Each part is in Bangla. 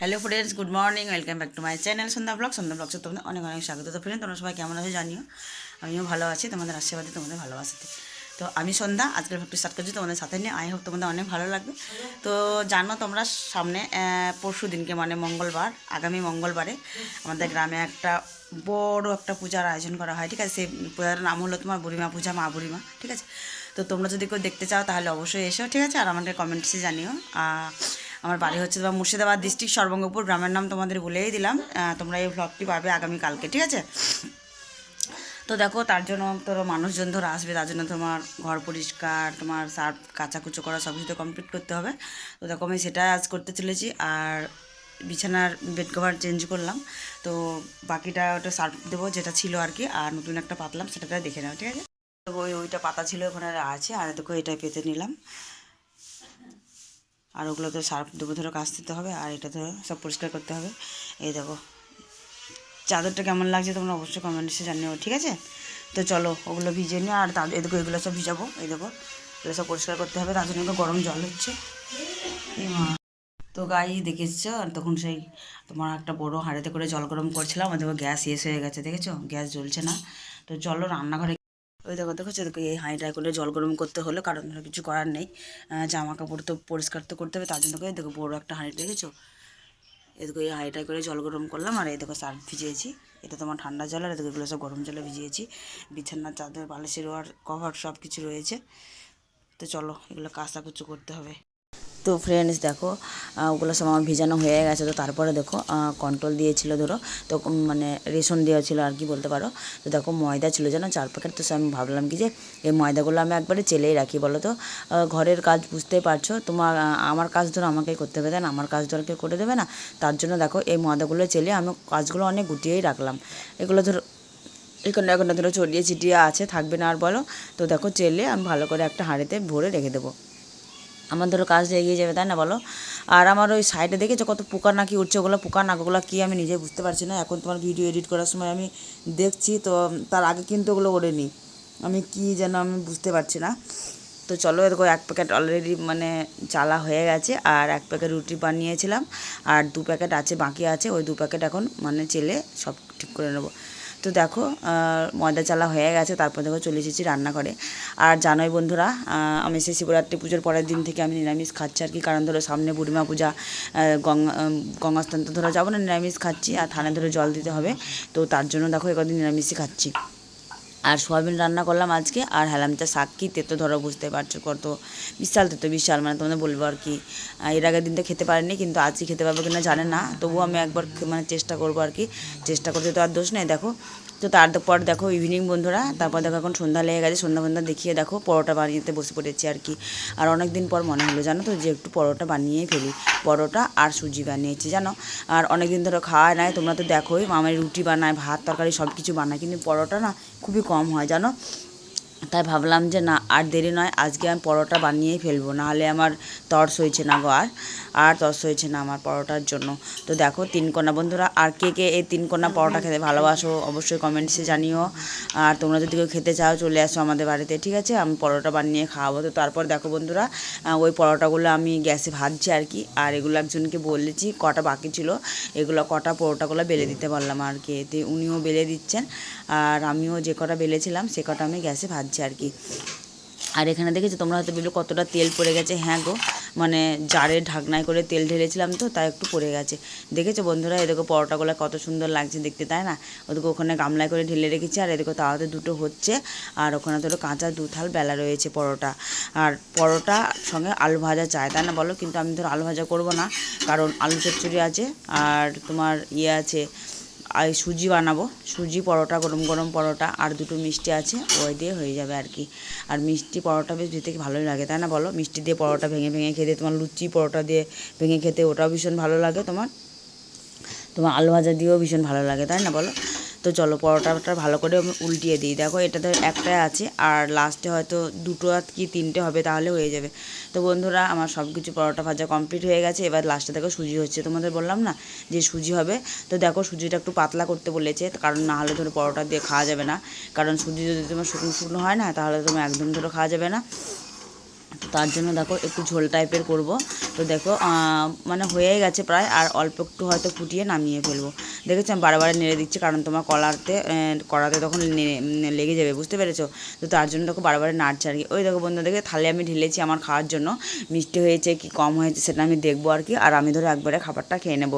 Hello friends good morning welcome back to my channel Sandhya blog Sandhya ব্লগসে তোমাদের অনেক অনেক স্বাগত। তো ফ্রেন্ড তোমরা সবাই কেমন আছে জানিও? আমিও ভালো আছি। তোমাদের আশীর্বাদে তোমাদের ভালোবাসাতে। তো আমি সন্ধ্যা। আজকের ভাবটি স্টার্ট করছি তোমাদের সাথে নিয়ে। আই হোক তোমাদের অনেক ভালো লাগবে। তো জানো তোমরা সামনে পরশু দিনকে মানে মঙ্গলবার আগামী মঙ্গলবারে আমাদের গ্রামে একটা বড় একটা পূজার আয়োজন করা হয়। ঠিক আছে? সেই পূজার নাম হলো তোমার বুড়িমা পূজা মা বুড়িমা। ঠিক আছে? তো তোমরা যদি কেউ দেখতে চাও তাহলে অবশ্যই এসো। ঠিক আছে? আর আমাদের কমেন্টসে জানিও। আহ, আমার বাড়ি হচ্ছে তোমার মুর্শিদাবাদ ডিস্ট্রিক্ট সর্বঙ্গপুর গ্রামের নাম তোমাদের বলেই দিলাম। তোমরা এই ভ্লগটি পাবে আগামীকালকে ঠিক আছে? তো দেখো, তার জন্য তোর মানুষজন ধরো আসবে, তার জন্য তোমার ঘর পরিষ্কার, তোমার সার্ফ কাচাকুচো করা সব কিছু কমপ্লিট করতে হবে। তো দেখো, আমি সেটা আজ করতে চলেছি আর বিছানার বেড কভার চেঞ্জ করলাম। তো বাকিটা ওটা সার্ফ দেবো, যেটা ছিল আর কি, আর নতুন একটা পাতলাম সেটাকে দেখে নাও, ঠিক আছে? ওই ওইটা পাতা ছিল, ওখানে আছে, আর দেখো, এটা পেতে নিলাম। আর ওগুলো তো সার্ফ দেবো ধরো কাজ দিতে হবে, আর এটা ধরো সব পরিষ্কার করতে হবে। এই দেখো, চাদরটা কেমন লাগছে তোমরা অবশ্যই কমেন্টসে জানিও, ঠিক আছে? তো চলো, ওগুলো ভিজিয়ে নিও আর তাদের এদিকে এগুলো সব ভিজাবো, এই দেখো, এগুলো সব পরিষ্কার করতে হবে, তার জন্য গরম জল হচ্ছে। তো গাই, দেখেছ? আর তখন সেই তোমার একটা বড় হাঁড়িতে করে জল গরম করছিলাম, আর দেখো গ্যাস শেষ হয়ে গেছে, দেখেছ? গ্যাস জ্বলছে না। তো চলো, রান্নাঘরে ওই দেখো দেখো দেখো এই হাঁড়িটায় করে জল গরম করতে হলো, কারণ ধরো কিছু করার নেই। জামা কাপড় তো পরিষ্কার তো করতে হবে, তার জন্য করে দেখো বড়ো একটা হাঁড়ি, দেখেছ? এদিকে এই হাঁড়িটায় করে জল গরম করলাম, আর এই দেখো সার্ফ ভিজিয়েছি। এটা তোমার ঠান্ডা জল, আর এদিকে এগুলো সব গরম জলে ভিজিয়েছি। বিছানার চাদর, বালিশের ওয়ার, কভার সব কিছু রয়েছে। তো চলো, এগুলো কাঁচা কুচু করতে হবে। তো ফ্রেন্ডস দেখো ওগুলো সব আমার ভিজানো হয়ে গেছে। তো তারপরে দেখো কন্ট্রোল দিয়েছিল ধরো, তো মানে রেশন দেওয়া ছিল আর কি বলতে পারো। তো দেখো, ময়দা ছিল জানো, চার প্যাকেট তো আমি ভাবলাম কি যে, এই ময়দাগুলো আমি একবারে চেলেই রাখি, বলো তো। ঘরের কাজ বুঝতেই পারছ, তোমার আমার কাজ ধরো আমাকেই করতে হবে না? আমার কাজ ধরো কেউ করে দেবে না। তার জন্য দেখো, এই ময়দাগুলো চেলে আমি কাজগুলো অনেক গুটিয়েই রাখলাম। এগুলো ধরো, এখানে, এখন ধরো ছড়িয়ে ছিটিয়ে আছে, থাকবে না আর বলো। তো দেখো, চেলে আমি ভালো করে একটা হাঁড়িতে ভরে রেখে দেবো। আমার ধরো কাজটা এগিয়ে যাবে, তাই না বলো? আর আমার ওই সাইডে দেখেছ কত পোকা নাকি উঠছে ওগুলো? পোকা নাকগুলো কী আমি নিজে বুঝতে পারছি না। এখন তোমার ভিডিও এডিট করার সময় আমি দেখছি, তো তার আগে কিন্তু ওগুলো ওড়েনি। আমি কি যেন আমি বুঝতে পারছি না। তো চলো এরকম এক প্যাকেট অলরেডি মানে চালা হয়ে গেছে, আর এক প্যাকেট রুটি বানিয়েছিলাম। আর দু প্যাকেট আছে, বাকি আছে। ওই দু প্যাকেট এখন মানে চেলে সব ঠিক করে নেব। তো দেখো ময়দা চালা হয়ে গেছে, তারপর দেখো চলে এসেছি রান্নাঘরে। আর জানোই বন্ধুরা আমি সেই শিবরাত্রি পুজোর পরের দিন থেকে আমি নিরামিষ খাচ্ছি আর কি। কারণ ধরো সামনে বুড়িমা পূজা গঙ্গা গঙ্গাস্থান তো ধরো যাব না, নিরামিষ খাচ্ছি আর থানে ধরে জল দিতে হবে। তো তার জন্য দেখো একদিন নিরামিষই খাচ্ছি। আর সোয়াবিন রান্না করলাম আজকে, আর হেলামচা শাক কি তেতো ধরো বুঝতে পারছ, কত বিশাল তেতো বিশাল মানে তোমাদের বলব আর কি। এর আগের দিনটা খেতে পারিনি, কিন্তু আজকে খেতে পারব কিনা জানে না, তবুও আমি একবার মানে চেষ্টা করব আর কি। চেষ্টা করতে তো আর দোষ নেই, দেখো। তো তারপর দেখো ইভিনিং বন্ধুরা, তারপর দেখো এখন সন্ধ্যা লেগে গেছে, সন্ধ্যা ফন্ধ্যা দেখিয়ে দেখো, পরোটা বানিয়েতে বসে পড়েছি আর কি। আর অনেক দিন পর মনে হলো, জানো তো, যে একটু পরোটা বানিয়েই ফেলি। পরোটা আর সুজি বানিয়েছি, জানো? আর অনেক দিন ধরে খাওয়া নাই, তোমরা তো দেখোই, মামাই রুটি বানায়, ভাত, তরকারি সব কিছু বানায়, কিন্তু পরোটা না, খুবই কম হয় জানো? তাই ভাবলাম যে না, আর দেরি নয়, আজকে আমি পরোটা বানিয়েই ফেলব, নাহলে আমার তর্স হয়েছে না গো আর আর তর্স হয়েছে না আমার পরোটার জন্য। তো দেখো, তিন কোনা বন্ধুরা, আর কে কে এই তিন কোনা পরোটা খেতে ভালোবাসো, অবশ্যই কমেন্টসে জানিও। আর তোমরা যদি কেউ খেতে চাও, চলে আসো আমাদের বাড়িতে, ঠিক আছে? আমি পরোটা বানিয়ে খাওয়াবো। তো তারপর দেখো বন্ধুরা ওই পরোটাগুলো আমি গ্যাসে ভাজছি আর কি, আর এগুলো একজনকে বলেছি, কটা বাকি ছিল, এগুলো কটা পরোটাগুলো বেলে দিতে পারলাম আর কি, এতে উনিও বেলে দিচ্ছেন, আর আমিও যে কটা বেলেছিলাম, সে কটা আমি গ্যাসে ভাজছি আর কি। আর এখানে দেখেছ, তোমরা হয়তো ভেবে কতটা তেল পড়ে গেছে। হ্যাঁ গো মানে জারে ঢাকনায় করে তেল ঢেলেছিলাম তো, তাই একটু পড়ে গেছে। দেখেছ বন্ধুরা এদিকে পরোটাগুলো কত সুন্দর লাগছে দেখতে, তাই না? ওদিকে ওখানে গামলায় করে ঢেলে রেখেছি, আর এদিকে তাওয়াতে দুটো হচ্ছে। আর ওখানে ধরো কাঁচা দুথাল বেলা রয়েছে পরোটা। আর পরোটা সঙ্গে আলু ভাজা চাই, তাই না বলো? কিন্তু আমি ধরো আলু ভাজা করব না, কারণ আলু চচ্চড়ি আছে, আর তোমার ইয়ে আছে সুজি বানাবো। সুজি, পরোটা, গরম গরম পরোটা আর দুটো মিষ্টি আছে, ওই দিয়ে হয়ে যাবে আর কি। আর মিষ্টি পরোটা বেশ খেতে ভালোই লাগে, তাই না বলো? মিষ্টি দিয়ে পরোটা ভেঙে ভেঙে খেতে, তোমার লুচি পরোটা দিয়ে ভেঙে খেতে ওটাও ভীষণ ভালো লাগে তোমার। তোমার আলু ভাজা দিয়েও ভীষণ ভালো লাগে, তাই না বলো? তো চলো পরোটাটা ভালো করে উল্টিয়ে দিই। দেখো এটা এটাতে একটাই আছে আর লাস্টে হয়তো দুটো কি তিনটে হবে তাহলে হয়ে যাবে। তো বন্ধুরা, আমার সব কিছু পরোটা ভাজা কমপ্লিট হয়ে গেছে। এবার লাস্টে দেখো সুজি হচ্ছে। তোমাদের বললাম না যে সুজি হবে? তো দেখো সুজিটা একটু পাতলা করতে বলেছে। কারণ না হলে ধরো পরোটা দিয়ে খাওয়া যাবে না। কারণ সুজি যদি তোমার শুকনো শুকনো হয় না, তাহলে তোমার একদম ধরো খাওয়া যাবে না। তো তার জন্য দেখো একটু ঝোল টাইপের করব। তো দেখো মানে হয়ে গেছে প্রায়, আর অল্প একটু হয়তো ফুটিয়ে নামিয়ে ফেলব। দেখেছ, আমি বারবার নেড়ে দিচ্ছি, কারণ তোমার কলাতে কড়াতে তখন লেগে যাবে, বুঝতে পেরেছ? তো তার জন্য দেখো বারবার নাড়ছে আর কি। ওই দেখো বন্ধু দেখে থালে আমি ঢেলেছি আমার খাওয়ার জন্য। মিষ্টি হয়েছে কি কম হয়েছে সেটা আমি দেখব আর কি। আর আমি ধরো একবারে খাবারটা খেয়ে নেব।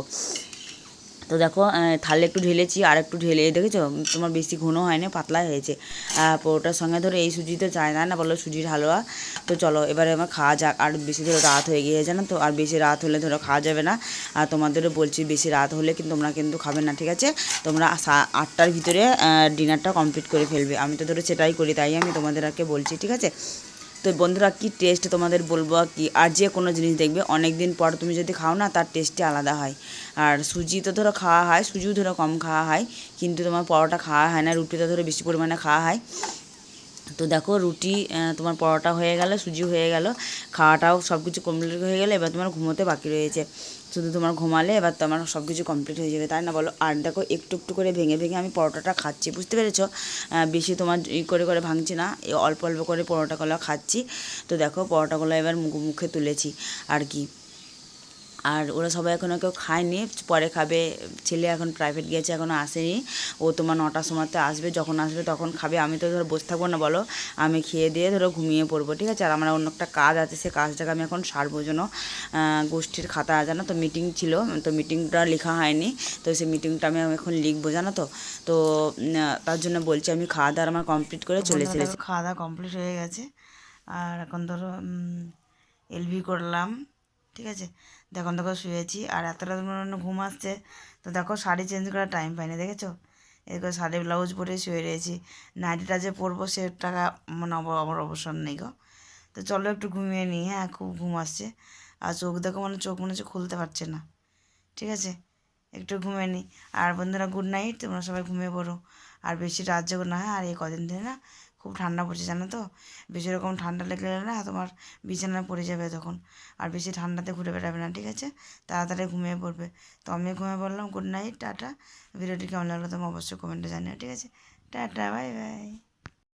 তো দেখো থালে একটু ঢেলেছি, আর একটু ঢেলে, দেখেছ? তোমার বেশি ঘন হয়নি, পাতলা হয়েছে। পরোটার সঙ্গে ধরো, এই সুজি তো চায় না না বলো সুজির হালুয়া। তো চলো, এবারে আমার খাওয়া যাক, আর বেশি ধরো রাত হয়ে গিয়ে জানো তো? আর বেশি রাত হলে ধরো খাওয়া যাবে না। আর তোমাদেরও বলছি, বেশি রাত হলে কিন্তু তোমরা কিন্তু খাবে না, ঠিক আছে? তোমরা আটটার ভিতরে ডিনারটা কমপ্লিট করে ফেলবে। আমি তো ধরো সেটাই করি, তাই আমি তোমাদেরকে বলছি, ঠিক আছে? তো বন্ধুরা, কি টেস্ট তোমাদের বলব কি? আর যে কোনো জিনিস দেখবে অনেক দিন পর তুমি যদি খাও না, তার টেস্টটি আলাদা হয়। আর সুজি তো ধরো খাওয়া হয়, সুজিও ধরো কম খাওয়া হয়, কিন্তু তোমার পরোটা খাওয়া হয় না, রুটিটা ধরো বেশি পরিমাণে খাওয়া হয়। তো দেখো রুটি তোমার পরোটা হয়ে গেল, সুজি হয়ে গেল, খাওয়াটাও সব কিছু কমপ্লিট হয়ে গেলে, এবার তোমার ঘুমোতে বাকি রয়েছে। শুধু তোমার ঘুমালে এবার তোমার সব কিছু কমপ্লিট হয়ে যাবে, তাই না বলো? আর দেখো একটু একটু করে ভেঙে ভেঙে আমি পরোটাটা খাচ্ছি, বুঝতে পেরেছ? বেশি তোমার ই করে করে ভাঙছি না অল্প অল্প করে পরোটাগুলো খাচ্ছি। তো দেখো পরোটাগুলো এবার মুখে তুলেছি, আর কি। আর ওরা সবাই এখনও কেউ খায়নি পরে খাবে। ছেলে এখন প্রাইভেট গিয়েছে এখনও আসেনি। ও তোমার নটার সময়তে আসবে যখন আসবে তখন খাবে। আমি তো ধরো বসে থাকব না বলো। আমি খেয়ে দিয়ে ধরো ঘুমিয়ে পড়ব ঠিক আছে? আর আমার অন্য একটা কাজ আছে সে কাজটাকে আমি এখন সারবো জন্য গোষ্ঠীর খাতা জানো তো? মিটিং ছিল তো মিটিংটা লেখা হয়নি। তো সেই মিটিংটা আমি এখন লিখব জানো তো? তো তার জন্য বলছি আমি খাওয়া দাওয়া আমার কমপ্লিট করে চলে এসেছি খাওয়া দাওয়া কমপ্লিট হয়ে গেছে। আর এখন ধরো এলভি করলাম। ঠিক আছে? দেখো দেখো শুয়েছি আর এতটা ধরনের ঘুম আসছে। তো দেখো, শাড়ি চেঞ্জ করার টাইম পাইনি, দেখেছ? এরকম শাড়ি ব্লাউজ পরে শুয়ে রয়েছি। নাইটিটা যে পরবো সে টাকা মানে আমার অবসর নেই গো। তো চলো একটু ঘুমিয়ে নিই হ্যাঁ খুব ঘুম আসছে। আর চোখ দেখো মানে চোখ মনে হচ্ছে খুলতে পারছে না। ঠিক আছে? একটু ঘুমিয়ে নিই। আর বন্ধুরা গুড নাইট তোমরা সবাই ঘুমিয়ে পড়ো। আর বেশি রাত জেগো না হ্যাঁ আর এই কদিন ধরে না খুব ঠান্ডা পড়ছে, জানো তো? বেশি রকম ঠান্ডা লেগে গেলে না তোমার বিছানায় পড়ে যাবে তখন। আর বেশি ঠান্ডাতে ঘুরে বেড়াবে না, ঠিক আছে? তাড়াতাড়ি ঘুমিয়ে পড়বে। তো আমি ঘুমিয়ে পড়লাম। Good night, tata. ভিডিওটি কেমন লাগল তুমি অবশ্যই কমেন্টে জানিও, ঠিক আছে? Tata, bye bye.